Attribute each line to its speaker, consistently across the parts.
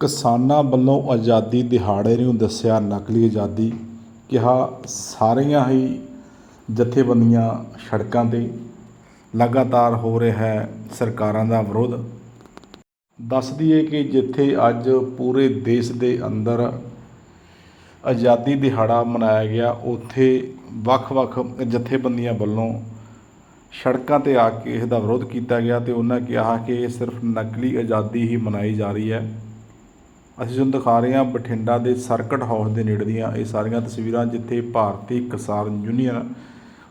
Speaker 1: ਕਿਸਾਨਾਂ ਵੱਲੋਂ ਆਜ਼ਾਦੀ ਦਿਹਾੜੇ ਨੂੰ ਦੱਸਿਆ ਨਕਲੀ ਆਜ਼ਾਦੀ, ਕਿਹਾ ਸਾਰੀਆਂ ਹੀ ਜਥੇਬੰਦੀਆਂ ਸੜਕਾਂ 'ਤੇ ਲਗਾਤਾਰ ਹੋ ਰਿਹਾ ਹੈ ਸਰਕਾਰਾਂ ਦਾ ਵਿਰੋਧ। ਦੱਸ ਦਈਏ ਕਿ ਜਿੱਥੇ ਅੱਜ ਪੂਰੇ ਦੇਸ਼ ਦੇ ਅੰਦਰ ਆਜ਼ਾਦੀ ਦਿਹਾੜਾ ਮਨਾਇਆ ਗਿਆ, ਉੱਥੇ ਵੱਖ-ਵੱਖ ਜਥੇਬੰਦੀਆਂ ਵੱਲੋਂ ਸੜਕਾਂ ਤੇ ਆ ਕੇ ਇਸ ਦਾ ਵਿਰੋਧ ਕੀਤਾ ਗਿਆ ਤੇ ਉਹਨਾਂ ਕਿਹਾ ਕਿ ਇਹ ਸਿਰਫ ਨਕਲੀ ਆਜ਼ਾਦੀ ਹੀ ਮਨਾਈ ਜਾ ਰਹੀ ਹੈ। ਅਸੀਂ ਤੁਹਾਨੂੰ ਦਿਖਾ ਰਹੇ ਹਾਂ ਬਠਿੰਡਾ ਦੇ ਸਰਕਟ ਹਾਊਸ ਦੇ ਨੇੜੇ ਦੀਆਂ ਇਹ ਸਾਰੀਆਂ ਤਸਵੀਰਾਂ ਜਿੱਥੇ ਭਾਰਤੀ ਕਿਸਾਨ ਯੂਨੀਅਨ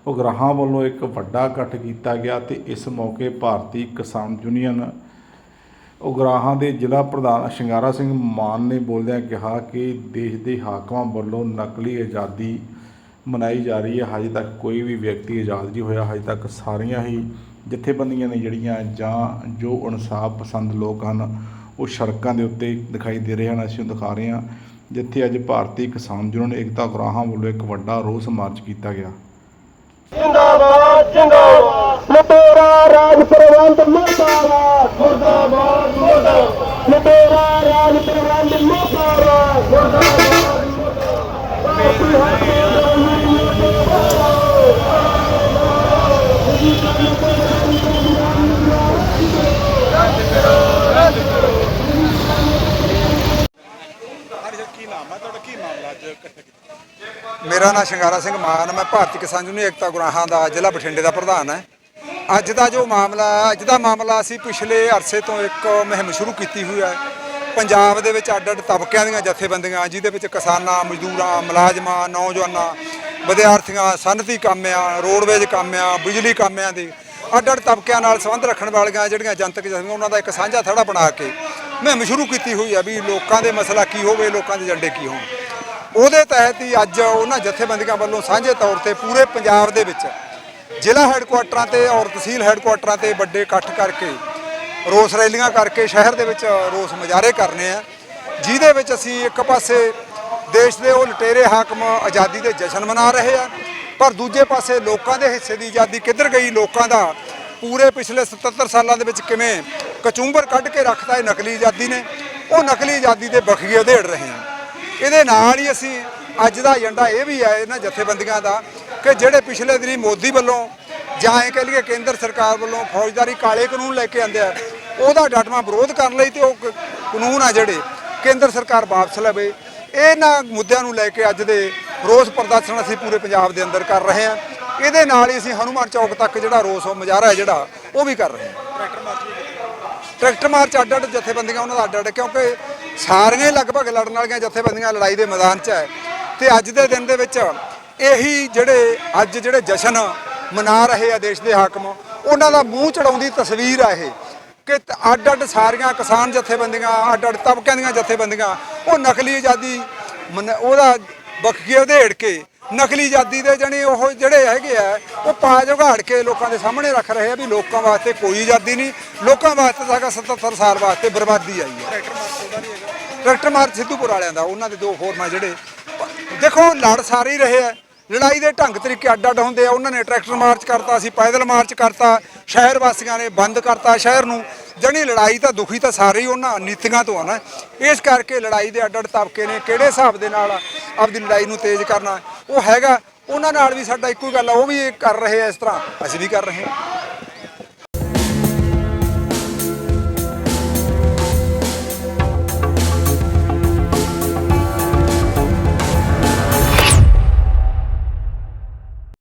Speaker 1: ਉਗਰਾਹਾਂ ਵੱਲੋਂ ਇੱਕ ਵੱਡਾ ਇਕੱਠ ਕੀਤਾ ਗਿਆ ਤੇ ਇਸ ਮੌਕੇ ਭਾਰਤੀ ਕਿਸਾਨ ਯੂਨੀਅਨ ਉਗਰਾਹਾਂ ਦੇ ਜ਼ਿਲ੍ਹਾ ਪ੍ਰਧਾਨ ਸ਼ਿੰਗਾਰਾ ਸਿੰਘ ਮਾਨ ਨੇ ਬੋਲਦਿਆਂ ਕਿਹਾ ਕਿ ਦੇਸ਼ ਦੇ ਹਾਕਮਾਂ ਵੱਲੋਂ ਨਕਲੀ ਆਜ਼ਾਦੀ ਮਨਾਈ ਜਾ ਰਹੀ ਹੈ। ਹਜੇ ਤੱਕ ਕੋਈ ਵੀ ਵਿਅਕਤੀ ਆਜ਼ਾਦ ਨਹੀਂ ਹੋਇਆ। ਹਜੇ ਤੱਕ ਸਾਰੀਆਂ ਹੀ ਜਥੇਬੰਦੀਆਂ ਨੇ ਜਿਹੜੀਆਂ ਜਾਂ ਜੋ ਇਨਸਾਫ ਪਸੰਦ ਲੋਕ ਹਨ ਉਹ ਸੜਕਾਂ ਦੇ ਉੱਤੇ ਦਿਖਾਈ ਦੇ ਰਹੇ ਹਨ, ਅਸੀਂ ਉਹ ਦਿਖਾ ਰਹੇ ਹਾਂ, ਜਿੱਥੇ ਅੱਜ ਭਾਰਤੀ ਕਿਸਾਨ ਯੂਨੀਅਨ ਏਕਤਾ ਉਗਰਾਹਾਂ ਵੱਲੋਂ ਇੱਕ ਵੱਡਾ ਰੋਸ ਮਾਰਚ ਕੀਤਾ ਗਿਆ।
Speaker 2: ਜਿੰਦਾਬਾਦ ਜਿੰਦਾਬਾਦ। ਕੀ
Speaker 3: ਮੇਰਾ ਨਾਮ ਸ਼ਿੰਗਾਰਾ ਸਿੰਘ ਮਾਨ, ਮੈਂ ਭਾਰਤੀ ਕਿਸਾਨ ਯੂਨੀਅਨ ਏਕਤਾ ਗੁਰਾਹਾਂ ਦਾ ਜ਼ਿਲ੍ਹਾ ਬਠਿੰਡੇ ਦਾ ਪ੍ਰਧਾਨ ਹੈ। ਅੱਜ ਦਾ ਜੋ ਮਾਮਲਾ, ਅੱਜ ਦਾ ਮਾਮਲਾ ਅਸੀਂ ਪਿਛਲੇ ਅਰਸੇ ਤੋਂ ਇੱਕ ਮੁਹਿੰਮ ਸ਼ੁਰੂ ਕੀਤੀ ਹੋਈ ਹੈ। ਪੰਜਾਬ ਦੇ ਵਿੱਚ ਅੱਡ ਅੱਡ ਤਬਕਿਆਂ ਦੀਆਂ ਜਥੇਬੰਦੀਆਂ, ਜਿਹਦੇ ਵਿੱਚ ਕਿਸਾਨਾਂ, ਮਜ਼ਦੂਰਾਂ, ਮੁਲਾਜ਼ਮਾਂ, ਨੌਜਵਾਨਾਂ, ਵਿਦਿਆਰਥੀਆਂ, ਸਨਅਤੀ ਕਾਮਿਆਂ, ਰੋਡਵੇਜ ਕਾਮਿਆਂ, ਬਿਜਲੀ ਕਾਮਿਆਂ ਦੇ ਅੱਡ ਅੱਡ ਤਬਕਿਆਂ ਨਾਲ ਸੰਬੰਧ ਰੱਖਣ ਵਾਲੀਆਂ ਜਿਹੜੀਆਂ ਜਨਤਕ ਜਥੇਬੰਦੀਆਂ, ਉਹਨਾਂ ਦਾ ਇੱਕ ਸਾਂਝਾ ਥੜਾ ਬਣਾ ਕੇ ਮੁਹਿੰਮ ਸ਼ੁਰੂ ਕੀਤੀ ਹੋਈ ਆ ਵੀ ਲੋਕਾਂ ਦੇ ਮਸਲਾ ਕੀ ਹੋਵੇ, ਲੋਕਾਂ ਦੇ ਏਜੰਡੇ ਕੀ ਹੋਣ। ਉਹਦੇ ਤਹਿਤ ਹੀ ਅੱਜ ਉਹਨਾਂ ਜਥੇਬੰਦੀਆਂ ਵੱਲੋਂ ਸਾਂਝੇ ਤੌਰ ਤੇ ਪੂਰੇ ਪੰਜਾਬ ਦੇ ਵਿੱਚ ਜ਼ਿਲ੍ਹਾ ਹੈੱਡਕੁਆਟਰਾਂ ਤੇ ਔਰ ਤਹਿਸੀਲ ਹੈੱਡਕੁਆਟਰਾਂ ਤੇ ਵੱਡੇ ਇਕੱਠ ਕਰਕੇ ਰੋਸ ਰੈਲੀਆਂ ਕਰਕੇ ਸ਼ਹਿਰ ਦੇ ਵਿੱਚ ਰੋਸ ਮੁਜ਼ਾਹਰੇ ਕਰਨੇ ਆ। ਜਿਹਦੇ ਵਿੱਚ ਅਸੀਂ ਇੱਕ ਪਾਸੇ ਦੇਸ਼ ਦੇ ਉਹ ਲਟੇਰੇ ਹਾਕਮ ਆਜ਼ਾਦੀ ਦੇ ਜਸ਼ਨ ਮਨਾ ਰਹੇ ਆ, ਪਰ ਦੂਜੇ ਪਾਸੇ ਲੋਕਾਂ ਦੇ ਹਿੱਸੇ ਦੀ ਆਜ਼ਾਦੀ ਕਿੱਧਰ ਗਈ, ਲੋਕਾਂ ਦਾ ਪੂਰੇ ਪਿਛਲੇ 77 ਸਾਲਾਂ ਦੇ ਵਿੱਚ ਕਿਵੇਂ ਕਚੂੰਬਰ ਕੱਢ ਕੇ ਰੱਖਤਾ ਇਹ ਨਕਲੀ ਆਜ਼ਾਦੀ ਨੇ। ਉਹ ਨਕਲੀ ਆਜ਼ਾਦੀ ਦੇ ਬਖੀਏ ਉਧੇੜ ਰਹੇ ਆ ਇਹਦੇ ਨਾਲ ਹੀ ਅਸੀਂ ਅੱਜ ਦਾ ਏਜੰਡਾ ਇਹ ਵੀ ਹੈ ਇਹਨਾਂ ਜਥੇਬੰਦੀਆਂ ਦਾ ਕਿ ਜਿਹੜੇ ਪਿਛਲੇ ਦਿਨੀ ਮੋਦੀ ਵੱਲੋਂ ਜਾਂ ਇਹ ਕਹਿ ਲਈਏ ਕੇਂਦਰ ਸਰਕਾਰ ਵੱਲੋਂ ਫੌਜਦਾਰੀ ਕਾਲੇ ਕਾਨੂੰਨ ਲੈ ਕੇ ਆਂਦੇ ਆ, ਉਹਦਾ ਡਟਵਾਂ ਵਿਰੋਧ ਕਰਨ ਲਈ ਤੇ ਉਹ ਕ- ਕਾਨੂੰਨ ਆ ਜਿਹੜੇ, ਕੇਂਦਰ ਸਰਕਾਰ ਵਾਪਸ ਲਵੇ। ਇਹਨਾਂ ਮੁੱਦਿਆਂ ਨੂੰ ਲੈ ਕੇ ਅੱਜ ਦੇ ਰੋਸ ਪ੍ਰਦਰਸ਼ਨ ਅਸੀਂ ਪੂਰੇ ਪੰਜਾਬ ਦੇ ਅੰਦਰ ਕਰ ਰਹੇ ਹਾਂ। ਇਹਦੇ ਨਾਲ ਹੀ ਅਸੀਂ ਹਨੂਮਾਨ ਚੌਕ ਤੱਕ ਜਿਹੜਾ ਰੋਸ ਮੁਜ਼ਾਹਰਾ ਹੈ ਜਿਹੜਾ, ਉਹ ਵੀ ਕਰ ਰਹੇ ਹਾਂ। ਟਰੈਕਟਰ ਮਾਰਚ ਅੱਡ ਅੱਡ ਜਥੇਬੰਦੀਆਂ ਉਹਨਾਂ ਦਾ ਅੱਡ ਅੱਡ ਕਿਉਂਕਿ ਸਾਰੀਆਂ ਹੀ ਲਗਭਗ ਲੜਨ ਵਾਲੀਆਂ ਜਥੇਬੰਦੀਆਂ ਲੜਾਈ ਦੇ ਮੈਦਾਨ 'ਚ ਹੈ। ਤੇ ਅੱਜ ਦੇ ਦਿਨ ਦੇ ਵਿੱਚ ਇਹੀ ਜਿਹੜੇ, ਅੱਜ ਜਿਹੜੇ ਜਸ਼ਨ ਮਨਾ ਰਹੇ ਆ ਦੇਸ਼ ਦੇ ਹਾਕਮ, ਉਹਨਾਂ ਦਾ ਮੂੰਹ ਚੜਾਉਂਦੀ ਤਸਵੀਰ ਆ ਇਹ, ਕਿ ਅੱਡ ਅੱਡ ਸਾਰੀਆਂ ਕਿਸਾਨ ਜਥੇਬੰਦੀਆਂ ਅੱਡ ਅੱਡ ਤਬਕਿਆਂ ਦੀਆਂ ਜਥੇਬੰਦੀਆਂ, ਉਹ ਨਕਲੀ ਆਜ਼ਾਦੀ ਮਨ- ਉਹਦਾ ਬਖੀਏ ਉਧੇੜ ਕੇ ਨਕਲੀ ਆਜ਼ਾਦੀ ਦੇ ਜਣੇ ਉਹ ਜਿਹੜੇ ਹੈਗੇ ਆ ਉਹ ਪਾ ਜੁਗਾੜ ਕੇ ਲੋਕਾਂ ਦੇ ਸਾਹਮਣੇ ਰੱਖ ਰਹੇ ਆ ਵੀ ਲੋਕਾਂ ਵਾਸਤੇ ਕੋਈ ਆਜ਼ਾਦੀ ਨਹੀਂ ਲੋਕਾਂ ਵਾਸਤੇ ਤਾਂ ਹੈਗਾ 77 ਸਾਲ ਵਾਸਤੇ ਬਰਬਾਦੀ ਆਈ ਹੈ ਟਰੈਕਟਰ ਮਾਰਚ ਸਿੱਧੂਪੁਰ ਵਾਲਿਆਂ ਦਾ ਉਹਨਾਂ ਦੇ ਦੋ ਫੋਰਮਾਂ ਜਿਹੜੇ ਦੇਖੋ ਲੜ ਸਾਰੇ ਹੀ ਰਹੇ ਆ ਲੜਾਈ ਦੇ ਢੰਗ ਤਰੀਕੇ ਅੱਡ ਅੱਡ ਹੁੰਦੇ ਆ ਉਹਨਾਂ ਨੇ ਟਰੈਕਟਰ ਮਾਰਚ ਕਰਤਾ ਸੀ ਪੈਦਲ ਮਾਰਚ ਕਰਤਾ ਸ਼ਹਿਰ ਵਾਸੀਆਂ ਨੇ ਬੰਦ ਕਰਤਾ ਸ਼ਹਿਰ ਨੂੰ ਜਣੀ ਲੜਾਈ ਤਾਂ ਦੁਖੀ ਤਾਂ ਸਾਰੇ ਹੀ ਉਹਨਾਂ ਨੀਤੀਆਂ ਤੋਂ ਆ ਨਾ। ਇਸ ਕਰਕੇ ਲੜਾਈ ਦੇ ਅੱਡ ਅੱਡ ਤਬਕੇ ਨੇ ਕਿਹੜੇ ਹਿਸਾਬ ਦੇ ਨਾਲ ਆਪਦੀ ਲੜਾਈ ਨੂੰ ਤੇਜ਼ ਕਰਨਾ ਉਹ ਹੈਗਾ, ਉਹਨਾਂ ਨਾਲ ਵੀ ਸਾਡਾ ਇੱਕੋ ਹੀ ਗੱਲ ਆ, ਉਹ ਵੀ ਇਹ ਕਰ ਰਹੇ ਆ ਇਸ ਤਰ੍ਹਾਂ। ਅਸੀਂ ਵੀ ਕਰ ਰਹੇ ਹਾਂ।